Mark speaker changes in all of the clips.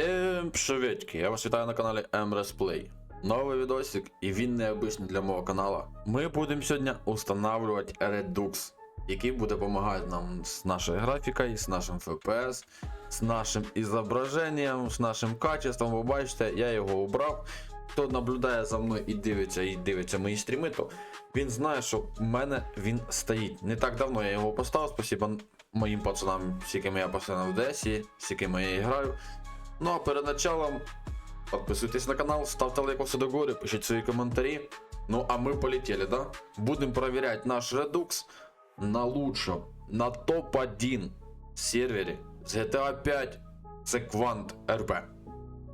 Speaker 1: Всім приветики, я вас вітаю на каналі MRS. Новий відосик, і він необичний для мого каналу. Ми будемо сьогодні устанавливати Redux, який буде допомагати нам з нашою графікою, з нашим FPS, з нашим ізображенням, з нашим качеством. Ви бачите, я його убрав. Хто наблюдає за мною і дивиться, і дивиться мої стріми, то він знає, що в мене він стоїть. Не так давно я його поставив, спасибо моїм пацанам, з якими я постійно в DSі, з якими я граю. Ну а перед началом подписывайтесь на канал, ставьте лайк до гори, пишите свои комментарии. Ну а мы полетели, да? Будем проверять наш Redux на лучшем, на топ-1 сервере з GTA 5 це Quant RP.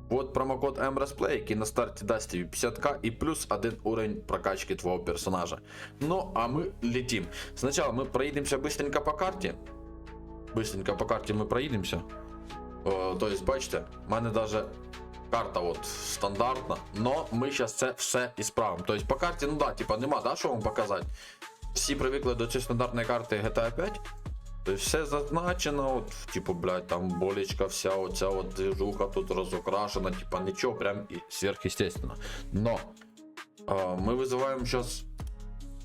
Speaker 1: Вот промокод MRSPLAY, який на старті дасть тобі 50к і плюс один уровень прокачки твого персонажа. Ну, а ми летим. Сначала мы проїдемося быстренько по карті. Быстренько по карті ми проїдемося. О, то есть, бачите, в мене даже карта от стандартна, но ми зараз це все ісправимо. Тобто по карті, ну да, типа нема, да, що вам показати. Всі привикли до цієї стандартної карти GTA 5. Тобто все зазначено, от, типу, блядь, там болечка вся, оця от движуха тут розукрашена, типа нічого прям і сверхъестественно. Но а, ми визиваємо зараз.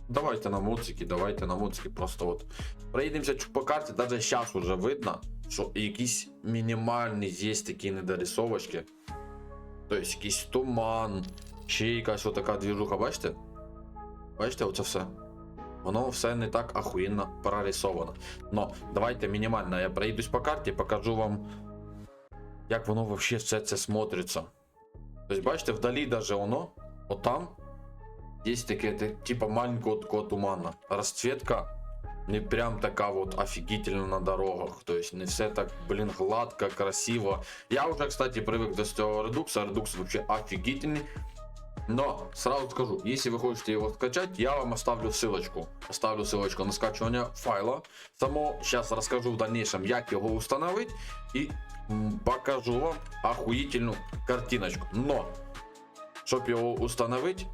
Speaker 1: Давайте на муцики, давайте на муцики, просто от. Проїдемося по карті, навіть зараз вже видно, що якісь мінімальні є такі недорисовочки. Тобто якийсь туман, ще якась отака двіжуха, бачите? Бачите, оце все. Воно все не так ахуєнно прорисовано. Но давайте мінімально я проїдусь по карті, покажу вам, як воно вообще все це смотриться. Тобто, бачите, вдалі даже воно, отам, є таке, те- типа маленького такого тумана. Розцветка не прям така вот офигительно на дорогах. То есть не все так, блин, гладко, красиво. Я уже, кстати, привык до этого редукса. Редукс вообще офигительный. Но сразу скажу, если вы хотите его скачать, я вам оставлю ссылочку. Оставлю ссылочку на скачивание файла. Само сейчас расскажу в дальнейшем, як его установить. И м, покажу вам охуительную картиночку. Но, щоб його установить,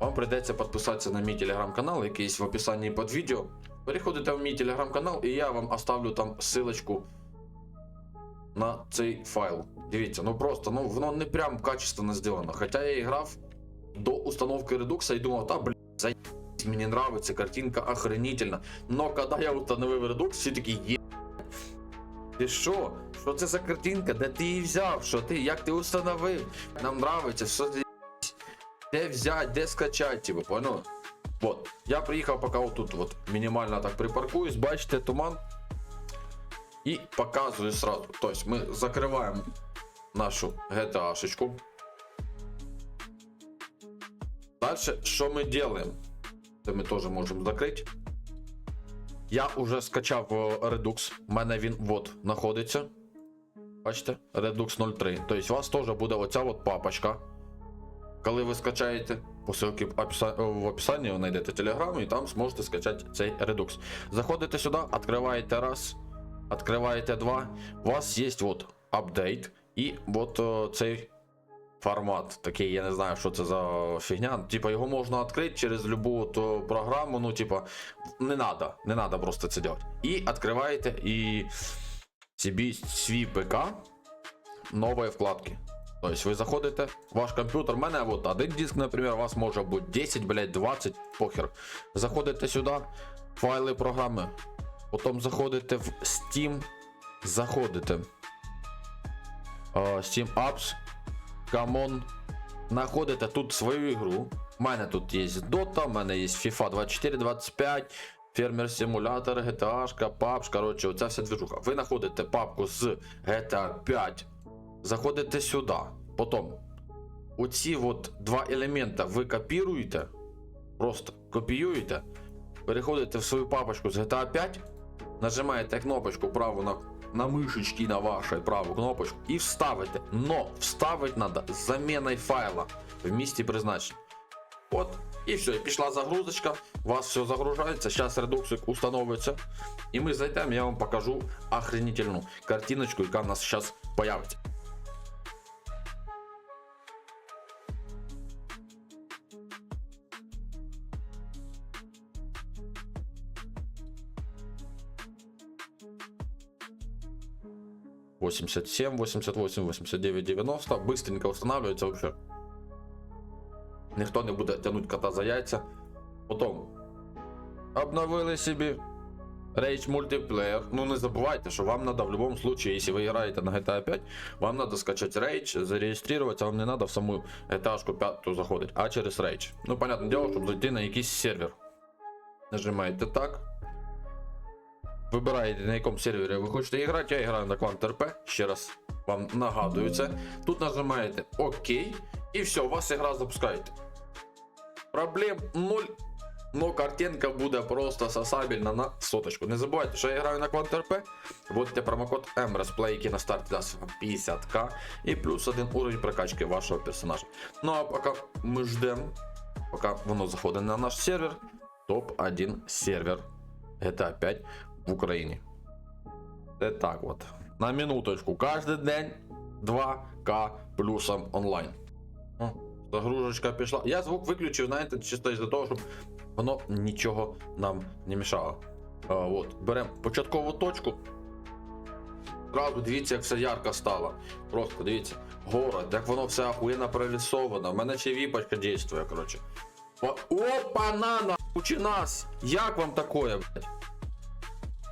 Speaker 1: вам придеться підписатися на мій телеграм-канал, який є в описанні під відео. Переходите в мій телеграм-канал, і я вам оставлю там ссылочку на цей файл. Дивіться, ну просто ну воно не прям качественно зроблено. Хоча я і грав до установки редукса і думав, та блін, заєбись, мені нравиться, картинка охренительна. Но коли я установив редукс, всі такі є. Ти що? Що це за картинка? Де ти її взяв? Що ти? Як ти установив? Нам нравиться, що ти де взять, де скачать, типу, понял? Вот, я приїхав поки отут вот мінімально так припаркуюсь, бачите туман. І показую сразу. Тобто ми закриваємо нашу GTA-шечку. Дальше, що ми делаем? Це ми теж можемо закрити. Я уже скачав е, Redux. У мене він вот знаходиться. Бачите? Redux 03. Тобто у вас теж буде оця от папочка. Коли ви скачаєте по ссылці в описа- в описанні, ви знайдете телеграму і там зможете скачати цей Redux. Заходите сюди, відкриваєте раз, відкриваєте два. У вас є от апдейт і от о, цей формат. Такий, я не знаю, що це за фігня. Типа його можна відкрити через любу то програму. Ну, типа, не надо, не надо просто це робити. І відкриваєте і собі свій ПК нової вкладки. То есть вы заходите, ваш компьютер, у мене вот один диск, например, у вас може бути 10, блядь, 20, похер. Заходите сюди, файли програми. Потім заходите в Steam, заходите. а, Steam Apps, Common. Находите тут свою ігру. У мене тут є Dota, у мене є FIFA 24, 25, Фермер Симулятор, GTA, PUBG, коротше, оця вся движуха. Ви знаходите папку з GTA 5 заходите сюди. Потім оці от два елемента ви копіруєте, просто копіюєте, переходите в свою папочку з GTA 5, нажимаєте кнопочку праву на, на мишечки на вашу праву кнопочку і вставите. Но вставити треба з заміною файла в місці призначення. От, і все, і пішла загрузочка, у вас все загружається, зараз редуксик установиться. І ми зайдемо, я вам покажу охренительну картиночку, яка в нас зараз появиться. 87, 88, 89, 90. Быстренько устанавливается вообще. Ніхто не буде тянуть кота за яйця. Потім обновили собі Rage мультиплеєр. Ну не забувайте, що вам надо в любом случае, если вы играете на GTA 5, вам надо скачать Rage, зарегистрироваться, вам не надо в саму этажку пятую заходить, а через Rage. Ну, понятне дело, щоб зайти на якийсь сервер. Нажимаєте так. Вибираєте, на якому сервері ви хочете грати. Я граю на Quant RP, ще раз вам нагадую це. Тут нажимаєте ОК, і все, у вас ігра запускаєте. Проблем нуль. Но картинка буде просто сосабельна на соточку. Не забувайте, що я граю на Quant RP. Вводите промокод MRSPLAY, який на старті дасть вам 50к і плюс один уровень прокачки вашого персонажа. Ну а поки ми ждемо, поки воно заходить на наш сервер, топ-1 сервер GTA 5 в Україні. Це так от. На минуточку. Кожен день 2К плюсом онлайн. О, загрузочка пішла. Я звук виключив, знаєте, чисто із-за того, щоб воно нічого нам не мішало. А, от, беремо початкову точку. Зразу дивіться, як все ярко стало. Просто дивіться, город, як воно все охуєнно прорисовано. У мене ще віпочка дійствує, коротше. Опа, на, нахуй, нас! Як вам такое, блядь?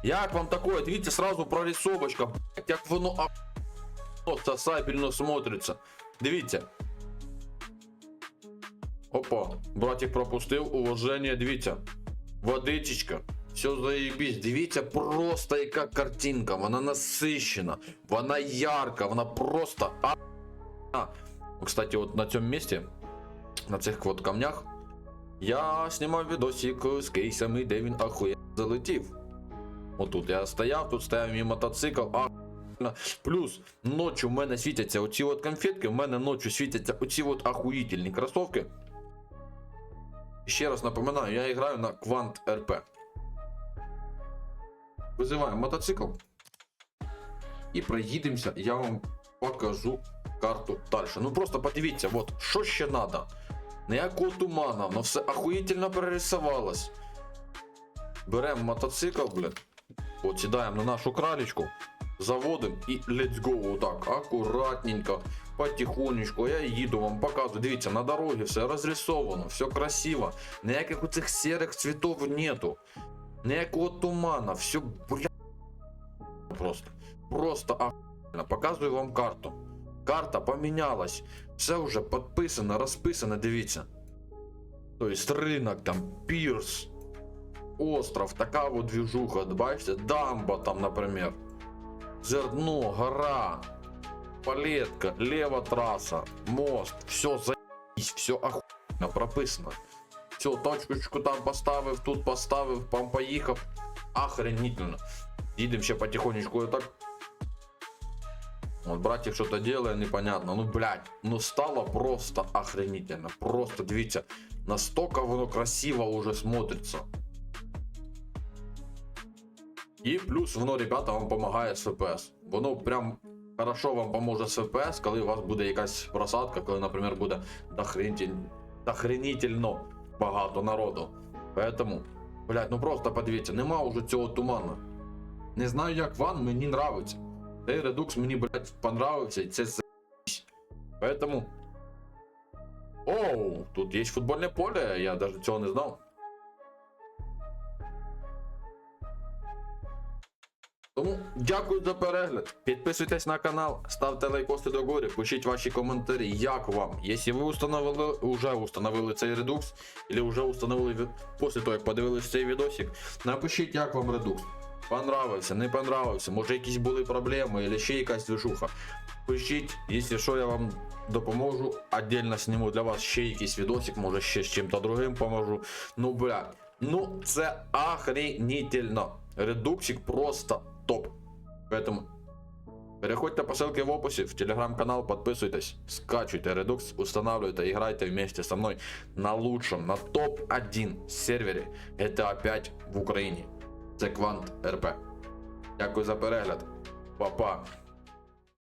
Speaker 1: Як вам такое? Дивіться, сразу прорисовочка, блядь, як воно охуєнно сосабельно смотриться. Дивіться. Опа, братик пропустив, уваження, дивіться. Водичечка. Все заебись. Дивіться, просто яка картинка. Вона насищена, вона ярка, вона просто. А... Кстати, от на цьому місці, на цих от камнях, я знімав відосик з кейсами, де він ахує залетів. Отут я стояв, тут стояв мій мотоцикл, а Плюс ночі в мене світяться оці от конфетки, в мене ночі світяться оці от ахуїтельні кросовки. Ще раз напоминаю, я граю на Quant RP. Визиваємо мотоцикл. І проїдемося, я вам покажу карту далі. Ну просто подивіться, от, що ще треба. Ніякого тумана, воно все охуїтельно перерисувалось. Беремо мотоцикл, блядь. От сідаємо на нашу кралечку, заводимо і let's go. Отак, акуратненько, потихонечку. Я їду вам показую. Дивіться, на дорогі все розрисовано, все красиво. Ніяких у цих серих цвітов нету. Ніякого тумана, все бля. Просто. Просто охуєнно. Показую вам карту. Карта помінялась. Все вже підписано, розписано, дивіться. Тобто ринок там, пірс, остров, така от движуха, от бачите, дамба там, например. Зерно, гора, палетка, лева трасса, мост, все заебись, все охуенно прописано. Все, точку там поставив, тут поставив, пам поїхав. Охренительно. Їдемо ще потихонечку так. Вот братик что-то делает непонятно. Ну, блядь, ну стало просто охренительно. Просто, дивіться, настолько воно красиво уже смотрится. І плюс воно, ребята, вам допомагає з ФПС. Воно прям хорошо вам поможе з ФПС, коли у вас буде якась просадка, коли, наприклад, буде дохренитель... дохренительно багато народу. Поэтому, блядь, ну просто подивіться, нема уже цього туману. Не знаю, як вам, мені нравиться. Цей редукс мені, блядь, понравився, і це. Поэтому. Оу, тут є футбольне поле, я даже цього не знав. Тому дякую за перегляд. Підписуйтесь на канал, ставте лайкоси догорі, пишіть ваші коментарі, як вам. Якщо ви установили, уже установили цей редукс, або вже установили після того, як подивились цей відосик, напишіть, як вам редукс. Понравився, не понравився, може якісь були проблеми, або ще якась движуха. Пишіть, якщо що, я вам допоможу. Отдельно зніму для вас ще якийсь відосик, може ще з чим-то другим поможу. Ну, бля, ну це охренительно. Редуксик просто топ. Поэтому переходьте по ссылке в описі в телеграм-канал, подписуйтесь, скачивайте Redux, устанавливайте, играйте вместе со мной на лучшем, на топ-1 сервері GTA 5 в Україні. Це Квант РП. Дякую за перегляд. Па-па.